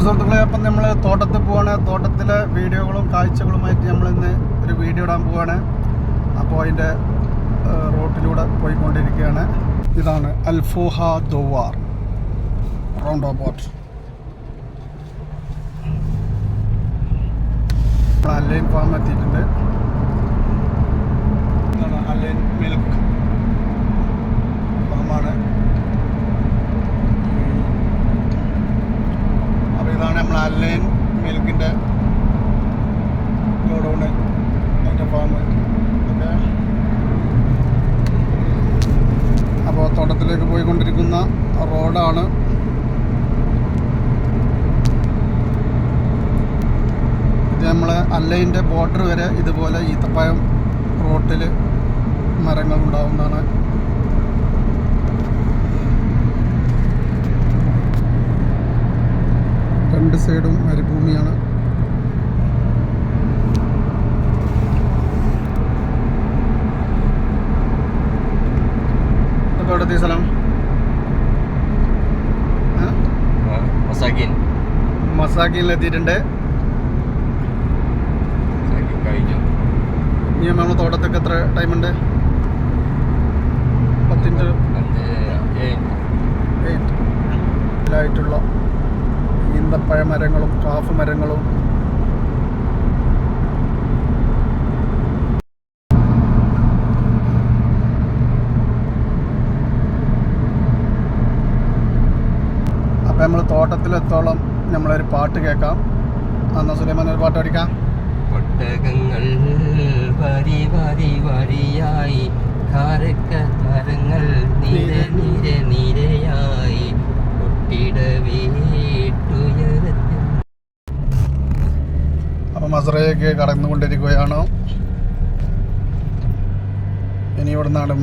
സുഹൃത്തുക്കളെ അപ്പം നമ്മൾ തോട്ടത്തിൽ പോവാണ്. തോട്ടത്തിലെ വീഡിയോകളും കാഴ്ചകളുമായിട്ട് നമ്മൾ ഇന്ന് ഒരു വീഡിയോ ഇടാൻ പോവാണ്. അപ്പോൾ അതിന്റെ റോട്ടിലൂടെ പോയിക്കൊണ്ടിരിക്കുകയാണ്. ഇതാണ് അൽഫോഹ ദോവാർ റൗണ്ട് നമ്മൾ അല്ലൈൻ ഫാം എത്തിയിട്ടുണ്ട്. ഇതാണ് അല്ലൈൻ മിൽക്ക് ഫാമാണ് അപ്പോൾ ഇതാണ് നമ്മൾ അല്ലൈൻ മിൽക്കിന്റെ ഗോഡൗണ് അതിന്റെ ഫാം ഓക്കെ. അപ്പോൾ തോട്ടത്തിലേക്ക് പോയിക്കൊണ്ടിരിക്കുന്ന റോഡാണ്. ഇത് നമ്മൾ അല്ലൈന്റെ ബോർഡർ വരെ ഇതുപോലെ ഈത്തപ്പഴം റോട്ടിൽ മരങ്ങൾ ഉണ്ടാവുന്നതാണ് സ്ഥലം? മസാക്കിൻ മസാക്കിൻ കഴിഞ്ഞു. ഇനി നമ്മൾ തോട്ടത്തൊക്കെ എത്ര ടൈമുണ്ട് പത്തിന്റെ ഇതിലായിട്ടുള്ള ഈന്തപ്പഴ മരങ്ങളും കാഫ് മരങ്ങളും. അപ്പം നമ്മൾ തോട്ടത്തിലെത്തോളം നമ്മളൊരു പാട്ട് കേൾക്കാം. അന്ന സുലൈമാൻ ഒരു പാട്ട് പഠിക്കാം. ഒട്ടകങ്ങൾ വരി വരി വരിയായി കാരക്ക മരങ്ങൾ നിര നിര നിരയായി ഒട്ടിട വീട്ടുയരത്തിൽ അപ്പം മസറയൊക്കെ കടന്നുകൊണ്ടിരിക്കുകയാണ്. ഇനി ഇവിടെ നിന്നാണ്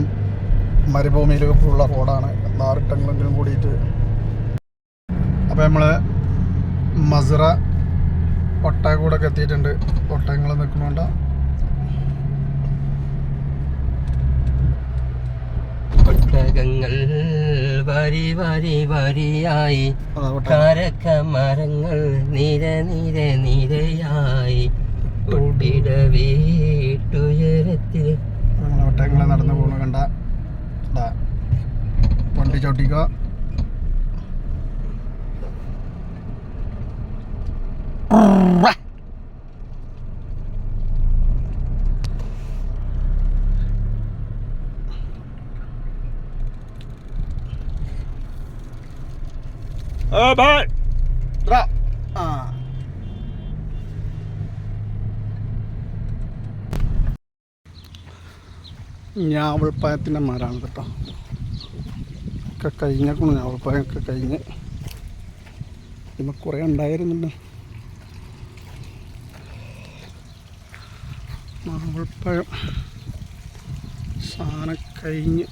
മരുഭൂമിയിലേക്ക് ഉള്ള റോഡാണ്. നാറിട്ടങ്ങളെങ്കിലും കൂടിയിട്ട്. അപ്പോൾ നമ്മൾ മസറ ഒട്ടകൂടൊക്കെ എത്തിയിട്ടുണ്ട്. ഒട്ടകങ്ങൾ നിൽക്കുന്നുണ്ട്. ഒട്ടകങ്ങൾ വരി വരി വരിയായി. കാരക്ക മരങ്ങൾ നിര നിര നിരയായി. ഒട്ടിട വീട്ടുയരത്തിൽ. ഒട്ടകങ്ങളെ നടന്നു പോകുന്നു കണ്ട. വണ്ടി വണ്ടി ചവിട്ടിക്കുക ഇതാ. ആ ഞാവൾപ്പഴത്തിന്റെ മരമാണ് കേട്ടോ. ഒക്കെ കഴിഞ്ഞേക്കണു ഞാവൾപ്പഴമൊക്കെ കഴിഞ്ഞ്. ഇമ്മ കുറേ ഉണ്ടായിരുന്നുണ്ട്. ഞാവൾപ്പഴം സാധനം കഴിഞ്ഞ്.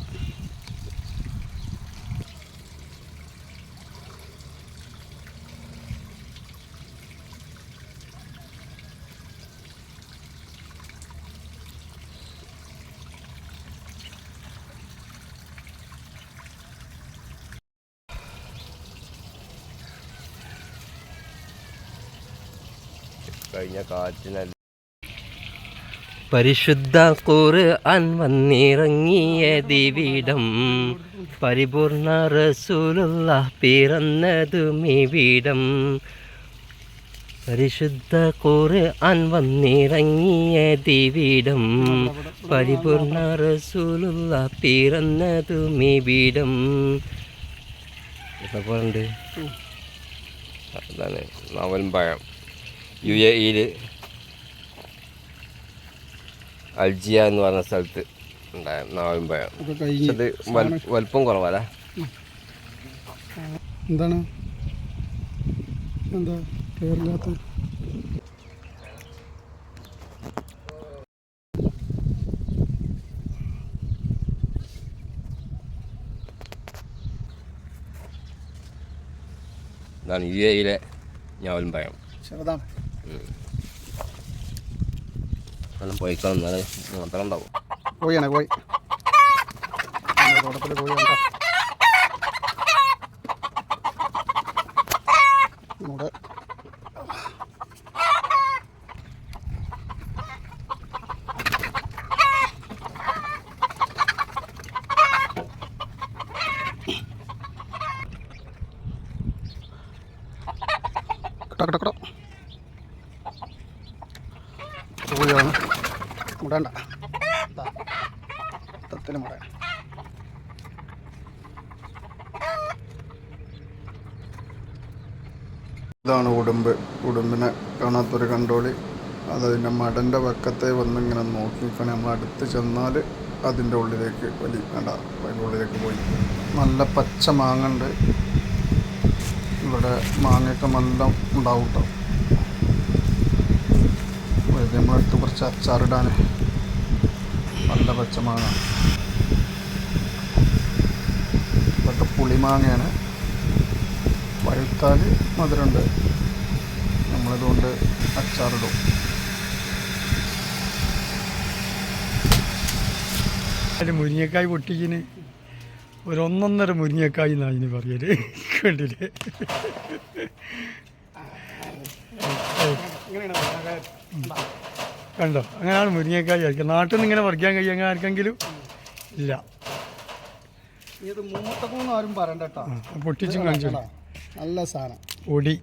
കഴിഞ്ഞ കാറ്റിനല്ല. പരിശുദ്ധ ഖുർആൻ വന്നിറങ്ങിയ ദിവിടം പരിപൂർണ റസൂലുള്ള പിറന്നതും ഇവിടം പരിശുദ്ധ ഖുർആൻ വന്നിറങ്ങിയ ദിവിടം പരിപൂർണ റസൂലുള്ള പിറന്നതും ഇവിടം അതാണ് നവൽപഴം യു എ ഇയിൽ അൽജിയ എന്ന് പറഞ്ഞ സ്ഥലത്ത് ഉണ്ടായിരുന്നു നാവിമ്പഴം വൽ- വലുപ്പം കുറവല്ലേ എന്താണ്? എന്താ? പേരില്ലാത്ത ഇതാണ് യു എയിലെ പറയാം ചെറുതാണ് വെള്ളം പോയിക്കണം എന്നാലേ മാത്രം ഉണ്ടാവും കോഴിയാണ് കട്ടോ കട്ടോ കട്ടോ മുടണ്ട. തത്തിന് മുട. ഇതാണ് ഉടുമ്പ്. ഉടുമ്പിനെ കാണാത്തൊരു കണ്ടോളി. അതതിന്റെ മടന്റെ വക്കത്തെ വന്നിങ്ങനെ നോക്കി ഇപ്പം നമ്മൾ അടുത്ത് ചെന്നാൽ അതിന്റെ ഉള്ളിലേക്ക് വലി വേണ്ട അതിന്റെ ഉള്ളിലേക്ക് പോയി. നല്ല പച്ച മാങ്ങ ഉണ്ട്. ഇവിടെ മാങ്ങയൊക്കെ നല്ല ഉണ്ടാവും കേട്ടോ ഇത് നമ്മളടുത്ത് കുറച്ച് അച്ചാറിടാൻ നല്ല പച്ചമാങ്ങ. ഇതൊക്കെ പുളിമാങ്ങയാണ്. പഴുത്താൽ മധുരമുണ്ട്. നമ്മളിതുകൊണ്ട് അച്ചാറിടും. മുരിങ്ങക്കായ് പൊട്ടിക്കിന് ഒരു ഒന്നൊന്നര മുരിങ്ങക്കായ് എന്നാണ് ഇനി പറയൽ. കണ്ടില്ലേ? കണ്ടോ? അങ്ങനെയാണ് മുരിങ്ങക്കായ് കഴിക്കുക നാട്ടിൽ നിന്ന് ഇങ്ങനെ പറിക്കാൻ കഴിയും അങ്ങനെ ആർക്കെങ്കിലും ഇല്ല. ഇത് മൂത്തക്കൊന്നും ആരും പറയണ്ട കേട്ടോ. ആ, പൊട്ടിച്ചും കാണിച്ചു. നല്ല സാധനം. പൊടി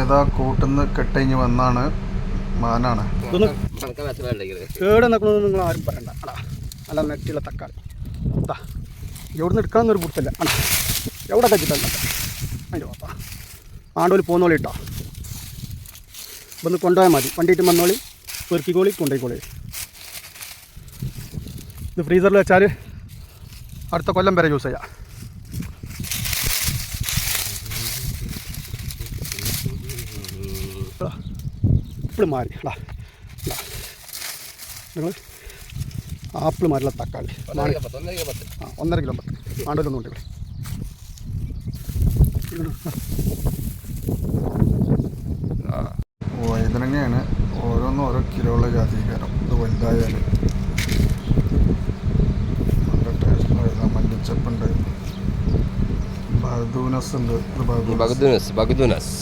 ഏതാ കൂട്ടുന്ന കെട്ടിഞ്ഞ് വന്നാണ് മാനാണ്. കേട് നിൽക്കണമെന്ന് നിങ്ങൾ ആരും പറയണ്ട. അടാ നല്ല നെറ്റിയുള്ള തക്കാളി. ഇതാ എവിടെ നിന്ന് എടുക്കണമെന്നൊരു പുറത്തില്ല അടാ എവിടെ കച്ചിട്ടല്ല അതിന്റെ പാപ്പ ആണ്ടോൽ പോന്നോളി ഇട്ടോ ഒന്ന് കൊണ്ടുപോയാൽ മതി. വണ്ടിയിട്ട് വന്നോളി പെറുക്കിക്കോളി കൊണ്ടുപോയിക്കോളി. ഇത് ഫ്രീസറിൽ വെച്ചാൽ അടുത്ത കൊല്ലം വരെ യൂസ് ചെയ്യാം. ആപ്പിൾ മാറി എടാ നിങ്ങൾ ആപ്പിൾ മാറിയുള്ള തക്കാളി. ആ ഒന്നര കിലോ പത്ത്. ആണ്ടൊന്നും ഉണ്ട് ഇവിടെ. ഉണ്ട്. ബഗ്ദുനസ് ബഗ്ദുനസ്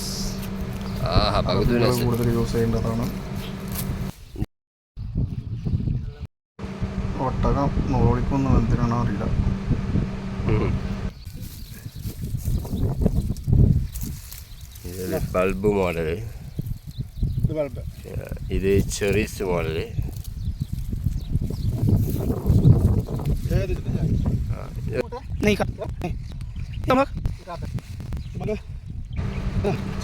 ആഹാ ബഗദൂനസ് കൂടുതൽ യൂസ് ചെയ്യേണ്ടതാണ്. ഒട്ടകം നോളിക്കൊന്നും എന്തിനാണോ അറിയില്ല. ഇതിൽ ബൾബ് മോഡൽ ഇത് ബൾബ്. ഇത് ചെറീസ് മോഡൽ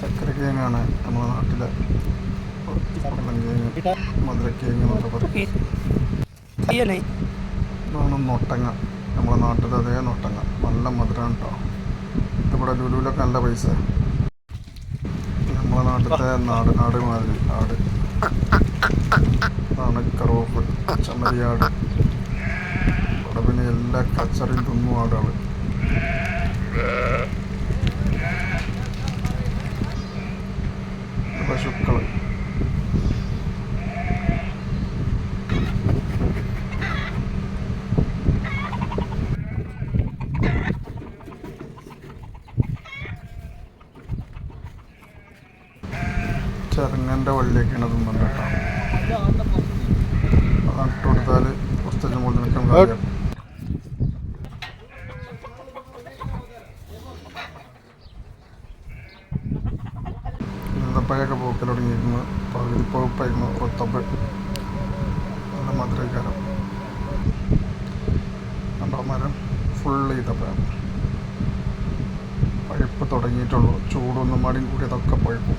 ചക്കരക്കിഴങ്ങാണ് നമ്മുടെ നാട്ടിലെ മധുരക്കിഴങ്ങ് എന്നൊക്കെ പറയും. ഇതാണ് നൊട്ടങ്ങ. നമ്മുടെ നാട്ടിലെ അതേ നൊട്ടങ്ങ. നല്ല മധുരമാണ് കേട്ടോ ഇവിടെ ലുലുവിലൊക്കെ നല്ല പൈസ. നമ്മളെ നാട്ടിലത്തെ നാട് നാട് മാതിരി ആട്. ഇതാണ് കറോപ്പ് ചെമ്മരിയാട്. ഇവിടെ പിന്നെ എല്ലാ കച്ചറിയും തിന്നും ആടുകൾ ചെറുങ്ങന്റെ വള്ളിയൊക്കെയാണ് തിന്നുന്നത് കേട്ടോ. അത് കൊടുത്താൽ കുറച്ച് മുകളിൽ നിൽക്കാൻ കാര്യം. ഈന്തപ്പഴമൊക്കെ പൂക്കൽ തുടങ്ങിയിരുന്നു. പകുതി പഴുപ്പായിരുന്നു. ഒത്തപ്പഴ നല്ല മധുരക്കാരം. കണ്ടോ മരം ഫുള്ള് ഈത്തപ്പഴം. പഴുപ്പ് തുടങ്ങിയിട്ടുള്ളൂ. ചൂടൊന്നും മടിയും കൂടി അതൊക്കെ പഴുപ്പും